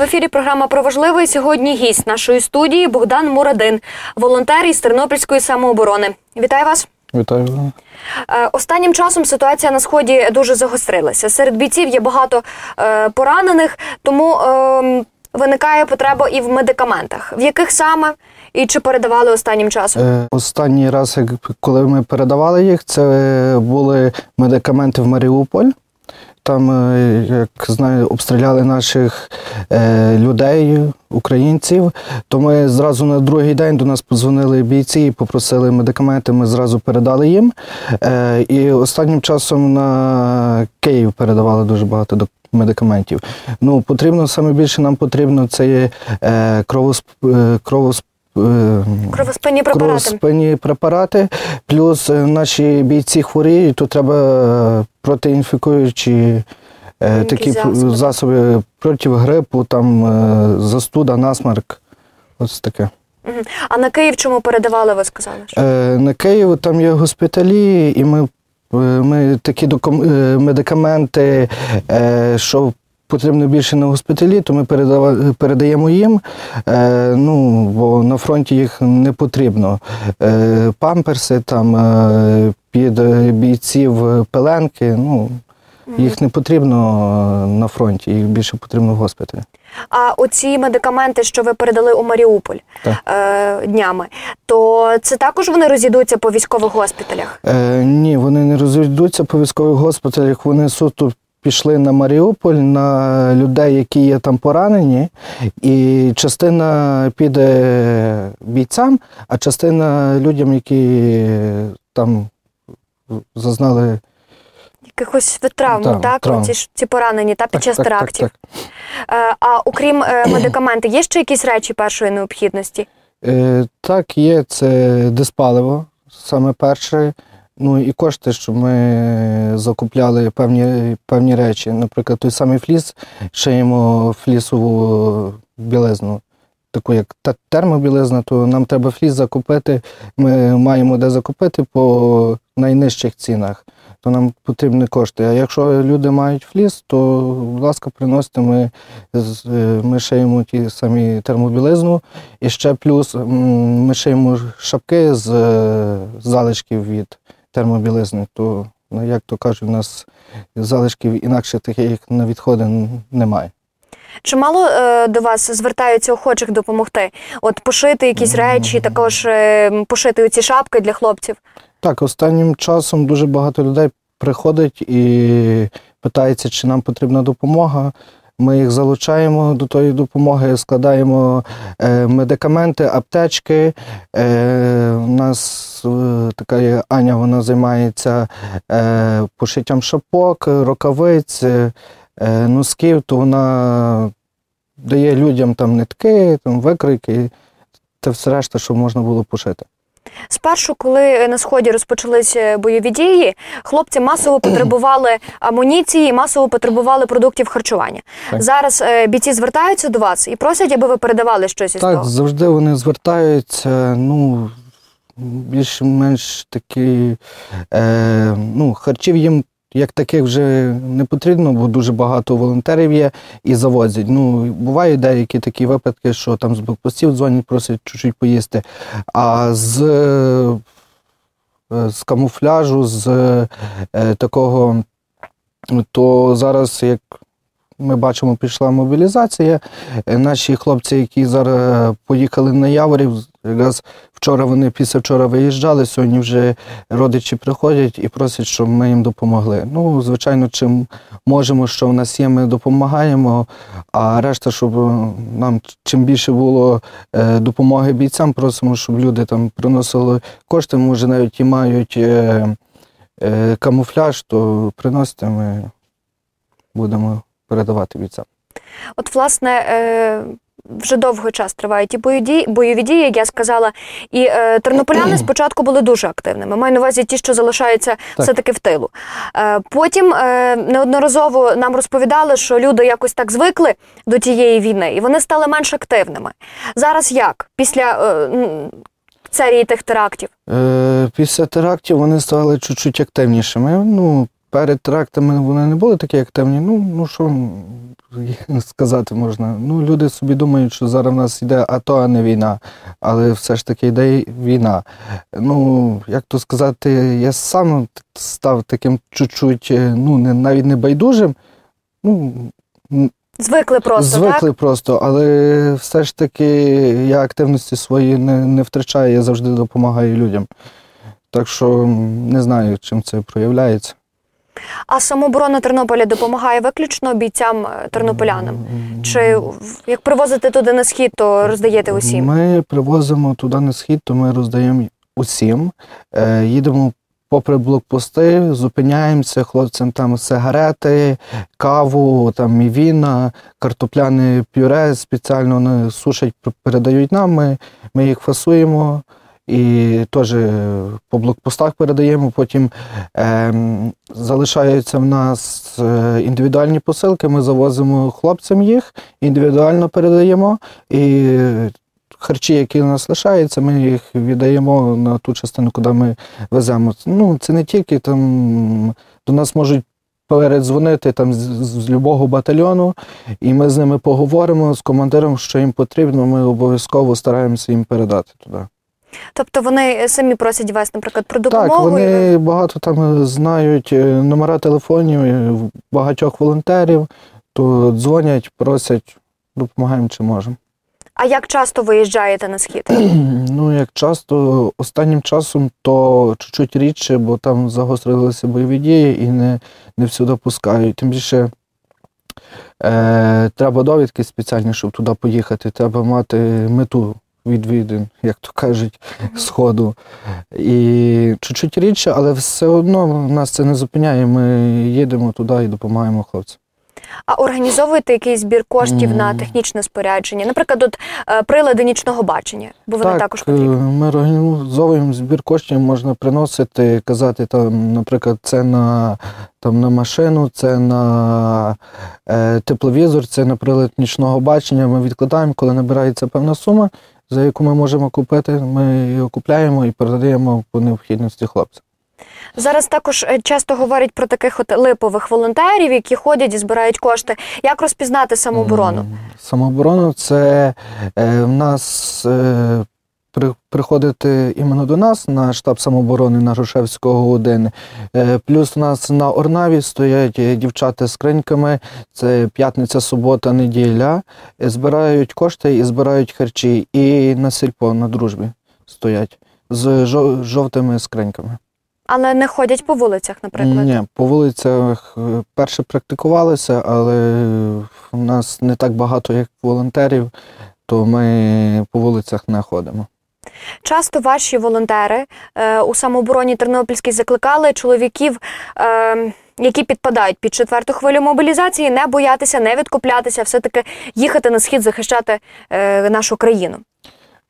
В ефірі програма про важливе. Сьогодні гість нашої студії Богдан Мурадин, волонтер із Тернопільської самооборони. Вітаю вас. Вітаю. Е, Останнім часом ситуація на сході дуже загострилася. Серед бійців є багато е, поранених, тому е, виникає потреба і в медикаментах. В яких саме і чи передавали останнім часом? Е, Останній раз, коли ми передавали їх, це були медикаменти в Маріуполь. Там, е, як знаю, обстріляли наших е, людей, українців. То ми зразу на другий день до нас подзвонили бійці і попросили медикаменти. Ми зразу передали їм. Е, і останнім часом на Київ передавали дуже багато медикаментів. Ну, потрібно саме більше нам потрібно це є кровосп, кровосп, Кровоспинні препарати. кровоспинні препарати, плюс е, наші бійці хворіють, то треба е, протиінфікуючі е, такі засоби. засоби проти грипу, там е, застуда, насмарк. Ось таке. А на Київ чому передавали? Ви сказали? що? Е, На Київ там є госпіталі, і ми, е, ми такі докум- е, медикаменти, е, що потрібно більше на госпіталі, то ми передаємо їм. Е, Ну, бо на фронті їх не потрібно. Е, Памперси там е, під е, бійців пеленки. Ну, їх не потрібно е, на фронті, їх більше потрібно в госпіталі. А оці медикаменти, що ви передали у Маріуполь е, днями, то це також вони розійдуться по військових госпіталях. Е, ні, вони не розійдуться по військових госпіталях. Вони суто пішли на Маріуполь, на людей, які є там поранені, і частина піде бійцям, а частина людям, які там зазнали Якихось травм, Так, так? травм. Ці, ці поранені, та під час так, так, терактів. так. Е, а окрім е, медикаментів, є ще якісь речі першої необхідності? Е, так, є це диспаливо, саме перше. Ну і кошти, щоб ми закупляли певні, певні речі. Наприклад, той самий фліс, шиємо флісову білизну, таку як термобілизна, то нам треба фліс закупити. Ми маємо де закупити по найнижчих цінах. То нам потрібні кошти. А якщо люди мають фліс, то, будь ласка, приносите, ми, ми шиємо ті самі термобілизну. І ще плюс ми шиємо шапки з залишків від термобілизни. То, ну, як то кажуть, у нас залишків інакше таких на відходи немає. Чимало е, до вас звертаються охочих допомогти? От пошити якісь речі, також е, пошити ці шапки для хлопців. Так, останнім часом дуже багато людей приходить і питається, чи нам потрібна допомога. Ми їх залучаємо до тої допомоги, складаємо е, медикаменти, аптечки. Е, у нас е, така є Аня, вона займається е, пошиттям шапок, рукавиць, е, носків, то вона дає людям там нитки, там викройки та все решта, що можна було пошити. Спершу, коли на сході розпочалися бойові дії, хлопці масово потребували амуніції, масово потребували продуктів харчування. Так. Зараз е, бійці звертаються до вас і просять, аби ви передавали щось із Так, того. завжди вони звертаються, ну, більш-менш такі, е, ну, харчів їм як таких вже не потрібно, бо дуже багато волонтерів є і завозять. Ну, бувають деякі такі випадки, що там з блокпостів дзвонять, просять чуть-чуть поїсти. А з, е, з камуфляжу, з е, такого, то зараз як. Ми бачимо, пішла мобілізація. Е, Наші хлопці, які зараз поїхали на Яворів, якраз вчора вони після вчора виїжджали, сьогодні вже родичі приходять і просять, щоб ми їм допомогли. Ну, звичайно, чим можемо, що в нас є, ми допомагаємо. А решта, щоб е, нам чим більше було е, допомоги бійцям, просимо, щоб люди там приносили кошти, може навіть і мають е, е, камуфляж, то приносите, ми будемо передавати бійцям. От, власне, е, вже довгий час тривають і бойові, бойові дії, як я сказала. І е, тернополяни спочатку були дуже активними. Маю на увазі ті, що залишаються все-таки в тилу. Е, потім е, неодноразово нам розповідали, що люди якось так звикли до тієї війни, і вони стали менш активними. Зараз як? Після серії тих терактів? Після терактів вони стали чуть-чуть активнішими. Ну, перед терактами вони не були такі активні. Ну, ну що сказати можна. Ну, люди собі думають, що зараз в нас йде АТО, а не війна. Але все ж таки йде війна. Ну, як то сказати, я сам став таким чуть-чуть, е, ну, не, навіть не байдужим. Ну, Звикли просто. Звикли так? просто, але все ж таки я активності свої не, не втрачаю, я завжди допомагаю людям. Так що не знаю, чим це проявляється. А самооборона Тернополя допомагає виключно бійцям е, тернополянам? Чи як привозите туди на схід, то роздаєте усім? Ми привозимо туди на схід, то ми роздаємо усім. Е, їдемо попри блокпости, зупиняємося, хлопцям там сигарети, каву, там мівіна, картопляне пюре спеціально вони сушать, передають нам. Ми, ми їх фасуємо. І теж по блокпостах передаємо. Потім ем, залишаються в нас е, індивідуальні посилки. Ми завозимо хлопцям їх, індивідуально передаємо. І харчі, які у нас лишаються, ми їх віддаємо на ту частину, куди ми веземо. Ну, це не тільки там до нас можуть передзвонити там з, з любого батальйону, і ми з ними поговоримо з командиром, що їм потрібно. Ми обов'язково стараємося їм передати туди. Тобто вони самі просять вас, наприклад, про допомогу? Так, вони багато там знають е, номера телефонів е, багатьох волонтерів, то дзвонять, просять, допомагаємо чи можемо. А як часто виїжджаєте на схід? Ну, як часто, останнім часом то чуть-чуть рідше, бо там загострилися бойові дії і не, не всюди пускають. Тим більше е, треба довідки спеціальні, щоб туди поїхати. Треба мати мету відвідин, як то кажуть, сходу. І чуть-чуть рідше, але все одно нас це не зупиняє. Ми їдемо туди і допомагаємо хлопцям. А організовуєте якийсь збір коштів на технічне спорядження? Наприклад, от е, прилади нічного бачення, бо вони також е, потрібні. ми організовуємо збір коштів, можна приносити, казати, там, наприклад, це на, там, на машину, це на е, тепловізор, це на прилад нічного бачення. Ми відкладаємо, коли набирається певна сума, за яку ми можемо купити, ми її купляємо і передаємо по необхідності хлопцям. Зараз також е, часто говорять про таких от липових волонтерів, які ходять і збирають кошти. Як розпізнати самооборону? Самооборона Самооборону це е, в нас е, приходити іменно до нас на штаб самооборони на Грушевського 1. Е, плюс у нас на Орнаві стоять е, дівчата з скриньками. Це п'ятниця, субота, неділя. Е, збирають кошти і збирають харчі. І на сільпо на дружбі стоять з жо- жовтими скриньками. Але не ходять по вулицях, наприклад. Ні, по вулицях перше практикувалися, але в нас не так багато, як волонтерів, то ми по вулицях не ходимо. Часто ваші волонтери е, у самообороні Тернопільській закликали чоловіків, е, які підпадають під четверту хвилю мобілізації, не боятися, не відкуплятися, все-таки їхати на схід захищати е, нашу країну.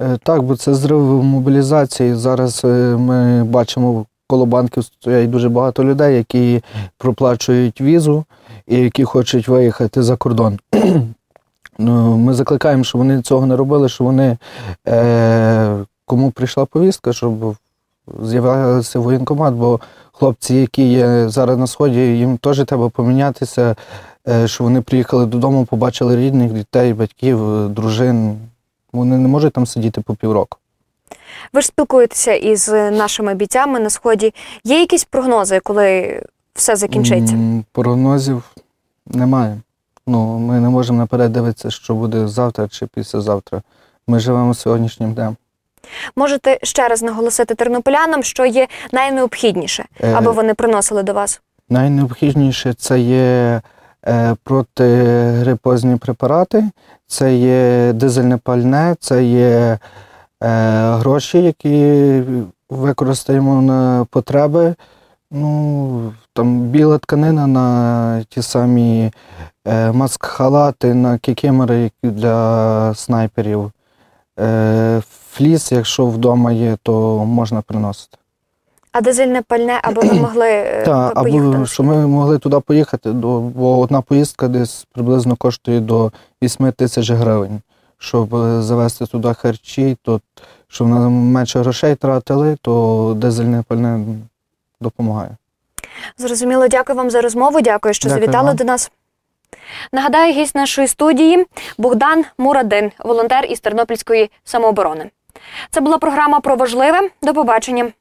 Е, Так, бо це зрив мобілізації. Зараз е, ми бачимо, коло банків стоять дуже багато людей, які проплачують візу і які хочуть виїхати за кордон. Ну, Ми закликаємо, щоб вони цього не робили, щоб вони е, кому прийшла повістка, щоб з'являвся воєнкомат, бо хлопці, які є зараз на сході, їм теж треба помінятися, е, щоб вони приїхали додому, побачили рідних, дітей, батьків, дружин. Вони не можуть там сидіти по півроку. Ви ж спілкуєтеся із нашими бійцями на сході. Є якісь прогнози, коли все закінчиться? М, Прогнозів немає. Ну, ми не можемо наперед дивитися, що буде завтра чи післязавтра. Ми живемо сьогоднішнім днем. Можете ще раз наголосити тернополянам, що є найнеобхідніше, Е, аби вони приносили до вас. Найнеобхідніше це є е, протигрипозні препарати, це є дизельне пальне, це є е, гроші, які використаємо на потреби. Ну, там біла тканина на ті самі е, маск-халати, на кікімери які для снайперів. Е, фліс, якщо вдома є, то можна приносити. А дизельне пальне, аби ви могли е, Так, або щоб ми могли туди поїхати, до, бо одна поїздка десь приблизно коштує до 8 тисяч гривень. Щоб е, завезти туди харчі, то щоб нам менше грошей тратили, то дизельне пальне допомагає. Зрозуміло, дякую вам за розмову. Дякую, що Дякую завітали вам. до нас. Нагадаю, гість нашої студії Богдан Мурадин, волонтер із Тернопільської самооборони. Це була програма про важливе. До побачення.